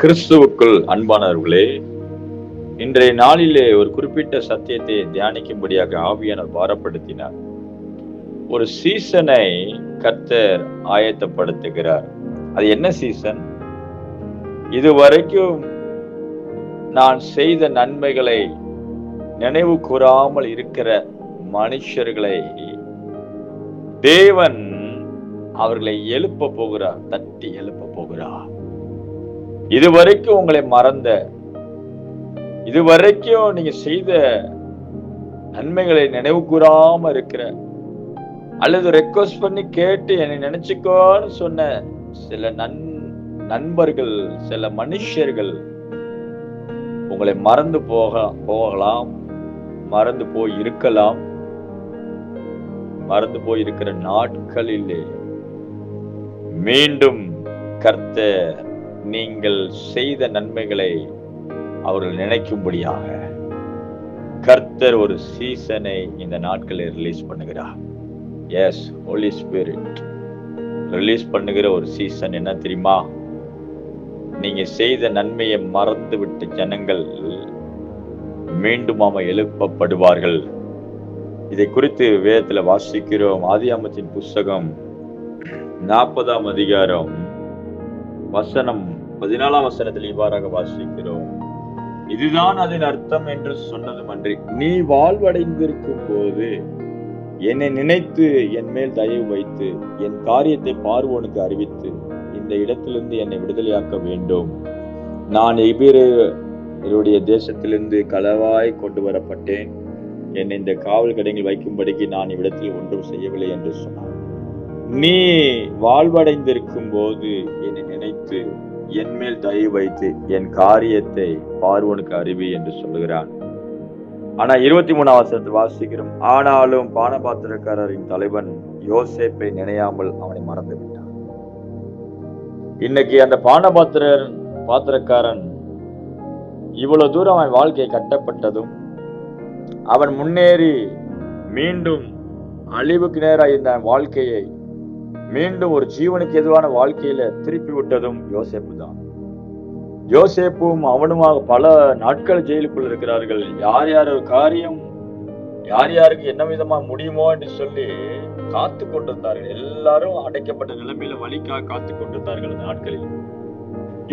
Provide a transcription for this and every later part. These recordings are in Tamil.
கிறிஸ்துவுக்குள் அன்பானவர்களே இன்றைய நாளிலே ஒரு குறிப்பிட்ட சத்தியத்தை தியானிக்கும்படியாக ஆவியானவர் பாரப்படுத்தினார். ஒரு சீசனை கர்த்தர் ஆயத்தப்படுத்துகிறார். அது என்ன சீசன்? இதுவரைக்கும் நான் செய்த நன்மைகளை நினைவு கூறாமல் இருக்கிற மனுஷர்களை தேவன் அவர்களை எழுப்ப போகிறார் தட்டி எழுப்ப போகிறார். இதுவரைக்கும் உங்களை மறந்த இதுவரைக்கும் நீங்க செய்த நன்மைகளை நினைவு கூறாம இருக்கிற அல்லது ரெக்வஸ்ட் பண்ணி கேட்டு என்னை நினைச்சுக்கோன்னு சொன்ன சில நன் நண்பர்கள் சில மனுஷர்கள் உங்களை மறந்து போக போகலாம் மறந்து போய் இருக்கலாம் மறந்து போய் இருக்கிற நாட்களிலே மீண்டும் கர்த்தர் நீங்கள் செய்த நன்மைகளை அவர்கள் நினைக்கும்படியாக கர்த்தர் ஒரு சீசனை இந்த நாட்களில் ரிலீஸ் பண்ணுகிறார். எஸ் ஹோலி ஸ்பிரிட் ரிலீஸ் பண்ணுகிற ஒரு சீசன் என்ன தெரியுமா? நீங்க செய்த நன்மையை மறந்து விட்ட ஜனங்கள் மீண்டுமாம எழுப்பப்படுவார்கள். இதை குறித்து வேதத்துல வாசிக்கிறோம். ஆதியாமத்தின் புஸ்தகம் நாற்பதாம் அதிகாரம் வசனம் பதினாலாம் வசனத்தில் இவ்வாறாக வாசிக்கிறோம். இதுதான் அதன் அர்த்தம் என்று சொன்னதும் அன்றி நீ வாழ்வடைந்திருக்கும் போது என்னை நினைத்து என் மேல் தயவு வைத்து என் காரியத்தை பார்வோனுக்கு அறிவித்து இந்த இடத்திலிருந்து என்னை விடுதலையாக்க வேண்டும். நான் எபிரேயருடைய தேசத்திலிருந்து களவாய் கொண்டு வரப்பட்டேன். என்னை இந்த காவல் கடையில் வைக்கும்படிக்கு நான் இவ்விடத்தில் ஒன்றும் செய்யவில்லை என்று சொன்னார் நீ வாழ்வடைந்திருக்கும் போது என்னை நினைத்து என் மேல் தயவு வைத்து என் காரியத்தை பார்வனுக்கு அறிவி என்று சொல்லுகிறான். ஆனா இருபத்தி மூணாம் வாசிக்கிறோம் ஆனாலும் பானபாத்திரக்காரரின் தலைவன் யோசேப்பை நினையாமல் அவனை மறந்து விட்டான். இன்னைக்கு அந்த பானபாத்திரர் பாத்திரக்காரன் இவ்வளவு தூரம் அவன் வாழ்க்கை கட்டப்பட்டதும் அவன் முன்னேறி மீண்டும் அழிவுக்கு நேராக இந்த வாழ்க்கையை மீண்டும் ஒரு ஜீவனுக்கு எதுவான வாழ்க்கையில திருப்பி விட்டதும் யோசேப்பு தான். யோசேப்பும் அவனுமாக பல நாட்கள் ஜெயிலுக்குள் இருக்கிறார்கள். யார் யார் காரியம் யார் யாருக்கு என்ன விதமா முடியுமோ என்று சொல்லி காத்து கொண்டிருந்தார்கள். எல்லாரும் அடைக்கப்பட்ட நிலைமையில வழிக்காக காத்து கொண்டிருந்தார்கள் அந்த நாட்களில்.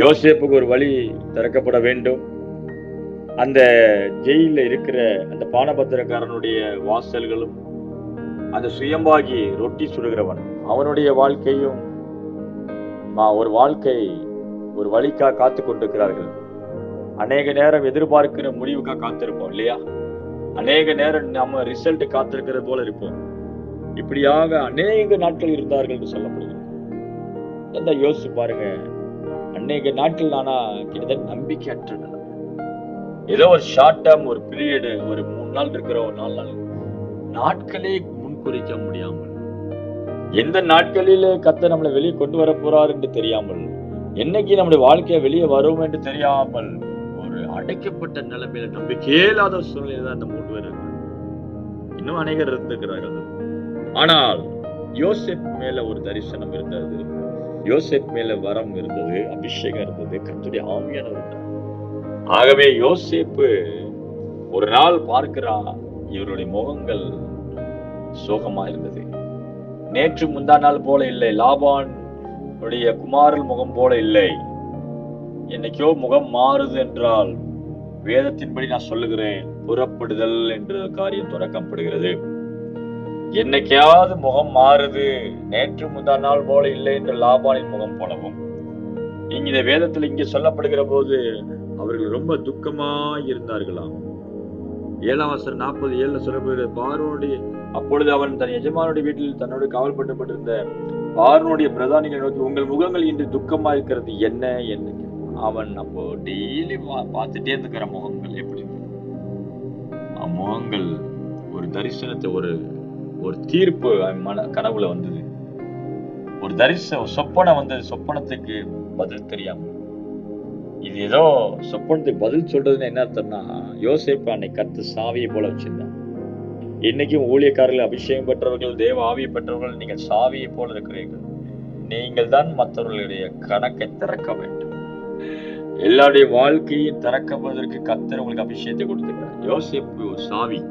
யோசேப்புக்கு ஒரு வழி திறக்கப்பட வேண்டும். அந்த ஜெயில இருக்கிற அந்த பானபத்திரக்காரனுடைய வாசல்களும் அந்த சுயம்பாகி ரொட்டி சுடுகிறவன். அவனுடைய வாழ்க்கையும் மா- ஒரு வாழ்க்கை ஒரு வழிக்காக காத்து கொண்டிருக்கிறார்கள். அநேக நேரம் எதிர்பார்க்கிற முடிவுக்காக காத்திருப்போம் இல்லையா? அநேக நேரம் நம்ம ரிசல்ட் காத்திருக்கிறது போல இருப்போம். இப்படியாக அநேக நாட்கள் இருந்தார்கள் என்று சொல்லப்படுகிறது. எந்த யோசிச்சு பாருங்க. அநேக நாட்கள் ஆனா கிட்டத்தட்ட நம்பிக்கையற்ற ஏதோ ஒரு ஷார்ட் டேர்ம் ஒரு பீரியடு ஒரு மூணு நாள் இருக்கிற ஒரு நாலு நாள் நாட்களே குறிக்க முடியாமல். எந்த நாட்களிலே கத்த நம்மளை வெளியே கொண்டு வர போறார் என்று தெரியாமல் என்னைக்கு நம்முடைய வாழ்க்கையை வெளியே வரும் என்று தெரியாமல் ஒரு அடைக்கப்பட்ட நிலைமையில நம்பிக்கை இல்லாத சூழ்நிலை தான் இந்த மூன்று பேர் இன்னும் அநேகர் இருந்திருக்கிறார்கள். ஆனால் யோசேப் மேல ஒரு தரிசனம் இருந்தது. யோசேப் மேல வரம் இருந்தது அபிஷேகம் இருந்தது கத்துடைய ஆவியான இருந்தார் ஆகவே யோசேப்பு ஒரு நாள் பார்க்கிறா இவருடைய முகங்கள் சோகமா இருந்தது நேற்று முந்தா நாள் போல இல்லை. லாபான் உடைய குமாரல் முகம் போல இல்லை. என்னைக்கோ முகம் மாறுது என்றால் வேதத்தின்படி நான் சொல்லுகிறேன். புறப்படுதல் என்ற காரியம் தொடக்கப்படுகிறது. என்னைக்காவது முகம் மாறுது. நேற்று முந்தா நாள் போல இல்லை என்ற லாபானின் முகம் போலவும் இங்க இந்த வேதத்தில் இங்க சொல்லப்படுகிற போது அவர்கள் ரொம்ப துக்கமா இருந்தார்களாம் ஏழாம் வசனம் நாற்பது ஏழுல சொல்லப்படுகிற பார்வனுடைய அப்பொழுது அவன் தன் எஜமானுடைய வீட்டில் தன்னோடு காவல்பட்டப்பட்டிருந்த பார்வனுடைய பிரதானிகளை நோக்கி உங்கள் முகங்கள் இன்று துக்கமா இருக்கிறது என்ன? என்ன அவன் அப்போ டெய்லி பார்த்துட்டே இருந்துக்கிற முகங்கள் எப்படி முகங்கள் ஒரு தரிசனத்தை ஒரு ஒரு தீர்ப்பு மன கனவுல வந்தது. ஒரு தரிசன சொப்பனை வந்தது. சொப்பனத்துக்கு பதில் தெரியாமல் இது ஏதோ சொப்பனத்துக்கு பதில் சொல்றதுன்னு என்ன அர்த்தம்னா யோசேப்பு அன்னைக்கு கத்து சாவியை போல வச்சிருந்தான். இன்னைக்கும் ஊழியக்காரர்கள் அபிஷேகம் பெற்றவர்கள் தேவ ஆவியை பெற்றவர்கள் நீங்கள் சாவியை போல இருக்கிறீர்கள். நீங்கள் தான் மற்றவர்களுடைய கணக்கை திறக்க வேண்டும். எல்லாருடைய வாழ்க்கையை திறக்குவதற்கு கத்தர் உங்களுக்கு அபிஷேகத்தை கொடுத்துருக்கார் யோசிப்பு சாவி.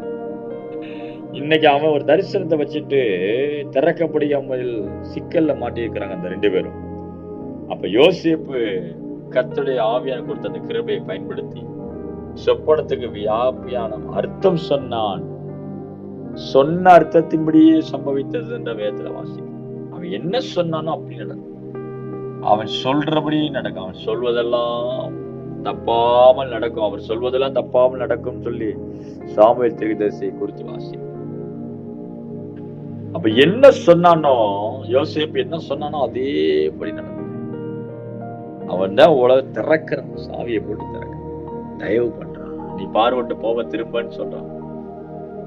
இன்னைக்கு அவன் ஒரு தரிசனத்தை வச்சுட்டு திறக்கப்படியாமல் சிக்கல்ல மாட்டியிருக்கிறாங்க அந்த ரெண்டு பேரும். அப்ப யோசிப்பு கர்த்தருடைய ஆவியான கொடுத்த அந்த கிருபையை பயன்படுத்தி சொப்பனத்துக்கு வியாபியான அர்த்தம் சொன்னான். சொன்ன அர்த்தத்தின்படியே சம்பவித்தது என்ற வேதத்துல வாசிக்கும் அவன் என்ன சொன்னானோ அப்படி நடக்கும். அவன் சொல்றபடி நடக்கும். அவன் சொல்வதெல்லாம் தப்பாமல் நடக்கும். அவர் சொல்வதெல்லாம் தப்பாமல் நடக்கும் சொல்லி சாமுவேல் திருதரிசியை குறித்து வாசி அப்ப என்ன சொன்னானோ யோசிப்பு என்ன சொன்னானோ அதேபடி நடக்கும். அவன் தான் உலக திறக்கிறான் சாவியை போட்டு திறக்கிறான். தயவு பண்றான் நீ பார்வட்டு போக திரும்பன்னு சொல்றான்.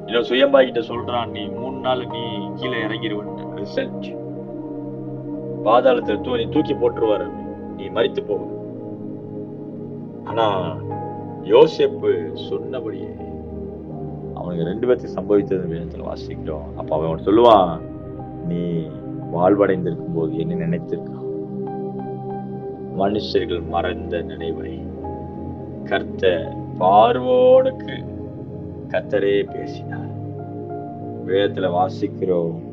இன்னும் சுயம்பாகிட்ட சொல்றான் நீ மூணு நாள் நீ கீழே இறங்கிடுவன் ரிசல்ட் பாதாளத்துல தூ நீ தூக்கி போட்டுருவாரு. நீ மறித்து போவ ஆனா யோசிப்பு சொன்னபடியே அவனுக்கு ரெண்டு பேர்த்தையும் சம்பவித்தது வேதத்துல வாசிக்கிறோம். அப்ப அவன் சொல்லுவான் நீ வாழ்வடைந்திருக்கும் போது என்ன நினைத்திருக்கான் மனுஷர்கள் மறந்த நினைவை கர்த்த பார்வோனுக்கு கத்தரே பேசினார். வேதத்துல வாசிக்கிறோம்.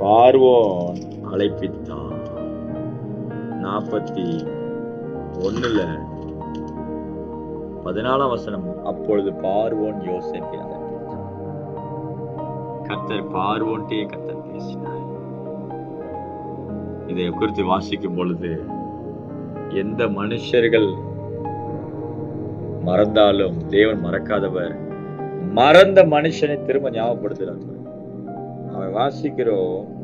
பார்வோன் அழைப்பித்தான். நாற்பத்தி ஒண்ணுல பதினாலாம் வசனம் அப்பொழுது பார்வோன் யோசேப்பை அழைப்பித்தான். கத்தர் பார்வோன்ட்டே கத்தர் பேசினார். இதை குறித்து வாசிக்கும் பொழுது எந்த மனுஷர்கள் மறந்தாலும் தேவன் மறக்காதவர். மறந்த மனுஷனை திரும்ப ஞாபகப்படுத்துகிறார். அவன் வாசிக்கிறோம்.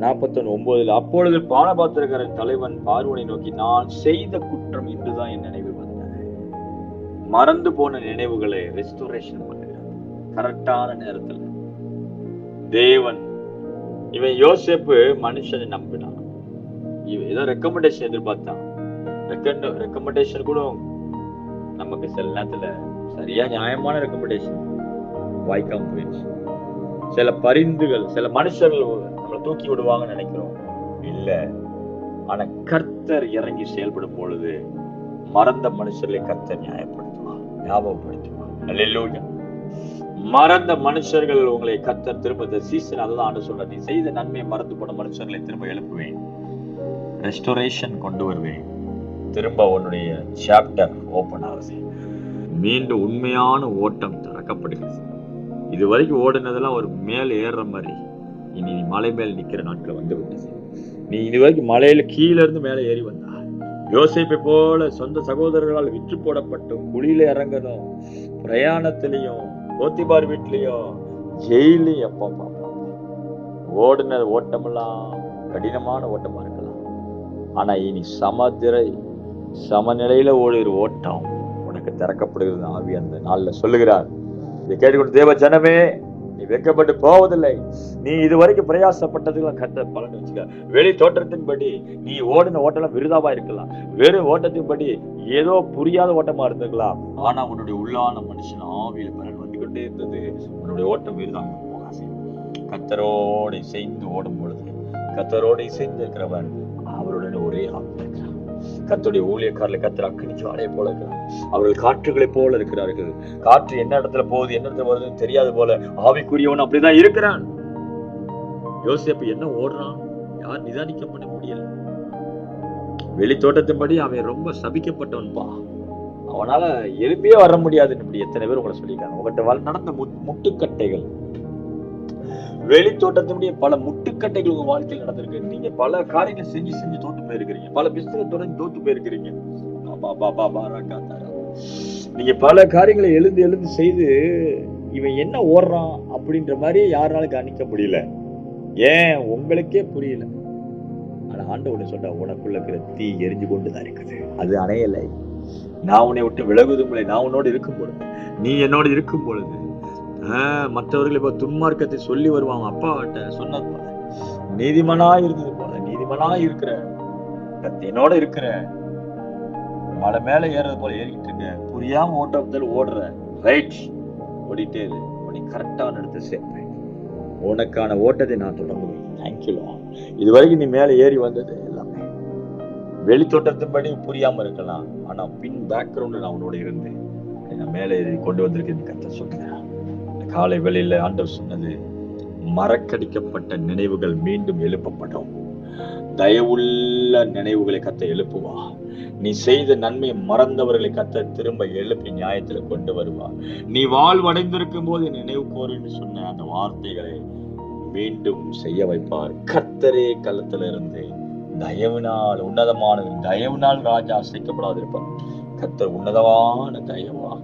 நாற்பத்தொன்னு ஒன்பதுல அப்பொழுது பானபாத்திரக்காரன் தலைவன் பார்வனை நோக்கி நான் செய்த குற்றம் இன்றுதான் என் நினைவு வந்தது. மறந்து போன நினைவுகளை ரெஸ்டோரேஷன் பண்ணுகிறார் கரெக்டான நேரத்துல. தேவன் இவன் யோசிப்பு மனுஷனை நம்பினான். ஏதோ ரெக்கமெண்டேஷன் எதிர்பார்த்தான் ரெக்கமெண்டேஷன் கூட நமக்கு சில நேரத்துல சரியா நியாயமான ரெக்கமெண்டேஷன் வாய்க்காம போயிடுச்சு சில பரிந்துகள் சில மனுஷர்கள் நம்மளை தூக்கி விடுவாங்கன்னு நினைக்கிறோம். இல்ல. ஆனா கர்த்தர் இறங்கி செயல்படும் பொழுது மறந்த மனுஷர்களை கர்த்தர் நியாயப்படுத்துவார் ஞாபகப்படுத்துவார். மறந்த மனுஷர்கள் உங்களை கர்த்தர் திரும்ப சீசன் அதுதான் சொல்ற நீ செய்த நன்மையை மறந்து போன மனுஷர்களை திரும்ப எழுப்புவேன். ரெஸ்டோரேஷன் கொண்டு வருவேன் திரும்ப உன்னுடைய சாப்டர் ஓப்பன் ஆகுது. மீண்டும் உண்மையான ஓட்டம் திறக்கப்படுகிறது. இது வரைக்கும் ஓடுனதெல்லாம் ஒரு மேல் ஏறுற மாதிரி. இனி நீ மலை மேல் நிற்கிற நாட்கள் வந்து விட்டது. நீ இது வரைக்கும் மலையில கீழே இருந்து மேலே ஏறி வந்தா. யோசிப்பை போல சொந்த சகோதரர்களால் விற்று போடப்பட்டும் குழியில இறங்கணும். பிரயாணத்திலையும் கோத்திபார் வீட்லையும் ஜெயிலையும் எப்பா பாப்பா ஓடுன ஓட்டமெல்லாம் கடினமான ஓட்டமா இருக்கு. ஆனா இனி சமதிரை சமநிலையில ஓடுகிற ஓட்டம். உனக்கு திறக்கப்படுகிறது ஆவி அந்த நாள்ல சொல்லுகிறார். இதை கேட்டுக்கொண்டு தேவ ஜனமே நீ வெட்கப்பட்டு போவதில்லை. நீ இதுவரைக்கும் பிரயாசப்பட்டதுக்கெல்லாம் கட்ட பலன் வச்சுக்க வெளி தோற்றத்தின்படி நீ ஓடின ஓட்டம் விருதாவா இருக்கலாம். வெறும் ஓட்டத்தின்படி ஏதோ புரியாத ஓட்டமா இருந்திருக்கலாம். ஆனா உன்னுடைய உள்ளான மனுஷன் ஆவியில பலன் வந்து கொண்டே இருந்தது. உன்னுடைய ஓட்டம் விருதாங்க போகாது கத்தரோடு இசைந்து ஓடும் பொழுது கத்தரோடு இசைந்து இருக்கிறவன் அவருடன் ஒரே ஆவியில் கத்துடைய ஊழியக்காரர்களை கத்திர அக்கினி ஜுவாலையை போல அவர்கள் காற்றுகளை போல இருக்கிறார்கள். காற்று என்ன இடத்துல போகுது என்ன இடத்துல வருதுன்னு தெரியாது போல ஆவிக்குரியவன் அப்படிதான் இருக்கிறான். யோசிப்பு என்ன ஓடுறான்? யார் நிதானிக்க பண்ண முடியல. வெளி தோட்டத்தின்படி அவன் ரொம்ப சபிக்கப்பட்டவன்பா அவனால எழுப்பியே வர முடியாதுன்னு இப்படி எத்தனை பேர் உங்களை சொல்லியிருக்காங்க. உங்கள்கிட்ட நடந்த முட்டுக்கட்டைகள். வெளி தோட்டத்தினுடைய பல முட்டுக்கட்டைகள் உங்க வாழ்க்கையில் நடந்திருக்கு. நீங்க பல காரியங்கள் செஞ்சு செஞ்சு தோத்து போயிருக்கிறீங்க. பல பிசினஸ் தொடர்ந்து தோத்து போயிருக்கிறீங்க. பா, பா, பா, நீங்க பல காரியங்களை எழுந்து எழுந்து செய்து இவன் என்ன ஓடுறான் அப்படின்ற மாதிரி யாராலும் கணிக்க முடியல. ஏன்? உங்களுக்கே புரியல. ஆனா ஆண்டவனை சொல்ற உனக்குள்ள இருக்கிற தீ எரிஞ்சு கொண்டுதான் இருக்குது. அது அணையலை. நான் உன்னை விட்டு விலகுதும் இல்லை நான் உன்னோடு இருக்கும் பொழுது நீ என்னோடு இருக்கும் பொழுது மற்றவர்கள் இப்ப துன்மார்க்கத்தை சொல்லி வருவாங்க அப்பாட்ட சொன்னது போல. நீதிமனா இருந்தது போல. நீதிமனா இருக்கிற கத்தியனோட என்னோட இருக்கிற மலை மேல ஏறது போல ஏறிக்கிட்டு இருக்க புரியாம ஓட்டத்தில் ஓடுற ரைட் ஓடிட்டே இரு. உன்னை கரெக்டான இடத்தை சேர்ப்பேன் உனக்கான ஓட்டத்தை நான் தொடங்குவேன் தேங்க்யூ இது வரைக்கும் நீ மேல ஏறி வந்தது எல்லாமே. வெளித்தோட்டத்தின்படி புரியாம இருக்கலாம். ஆனா பின் பேக்ரவுண்ட்ல நான் உன்னோட இருந்து நான் மேலே ஏறி கொண்டு வந்திருக்கேன் கத்த சொல்றேன் காலை வெளியில ஆண்டவர் சொன்னது மறக்கடிக்கப்பட்ட நினைவுகள் மீண்டும் எழுப்பப்படும். தயவுள்ள நினைவுகளை கத்த எழுப்புவா. நீ செய்த நன்மையை மறந்தவர்களை கத்த திரும்ப எழுப்பி நியாயத்துல கொண்டு வருவா. நீ வாழ்வடைந்திருக்கும் போது நினைவு கோருன்னு சொன்ன அந்த வார்த்தைகளை மீண்டும் செய்ய வைப்பார். கத்தரே களத்துல இருந்து தயவினால் உன்னதமானது தயவினால் ராஜா அசைக்கப்படாதிருப்பார். கத்தர் உன்னதமான தயவாக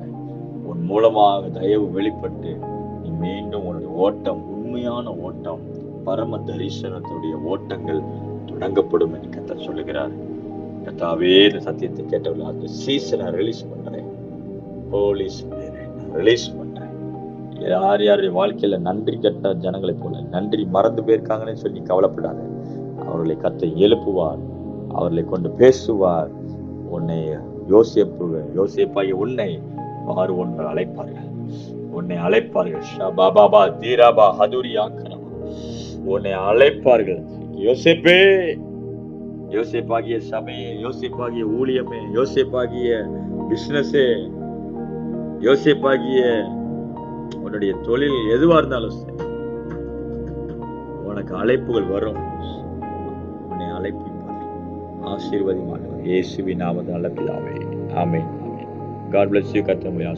உன் மூலமாக தயவு வெளிப்பட்டு நீ மீண்டும் உனது ஓட்டம் உண்மையான ஓட்டம் பரம தரிசனத்துடைய ஓட்டங்கள் தொடங்கப்படும் என்று கர்த்தர் சொல்லுகிறார். கத்தாவே இந்த சத்தியத்தை கேட்டவர்கள் அந்த சீசனை ரிலீஸ் பண்றேன். போலீஸ் ரிலீஸ் பண்றேன். யார் யார் வாழ்க்கையில நன்றி கட்ட ஜனங்களை போல நன்றி மறந்து போயிருக்காங்கன்னு சொல்லி கவலைப்படாத. அவர்களை கத்த எழுப்புவார் அவர்களை கொண்டு பேசுவார். உன்னை யோசிப்பு யோசிப்பாகி உன்னை பாரு ஒன்று அழைப்பார்கள். உன்னை அழைப்பார்கள். ஷபாபாபா தீராபா ஹதுரி ஆக்கரமா உன்னை அழைப்பார்கள். யோசிப்பே. யோசிப்பாகிய சபையே யோசிப்பாகிய ஊழியமே யோசிப்பாகிய பிஸ்னஸே யோசிப்பாகிய உன்னுடைய தொழில் எதுவா இருந்தாலும் சரி உனக்கு அழைப்புகள் வரும். உன்னை அழைப்பிப்பார் ஆசீர்வதி மாட்டவர் இயேசுவின் நாமது நல்ல பிதாவே ஆமே ஆமென். காட் பிளஸ் யூ கர்த்தர் உங்களை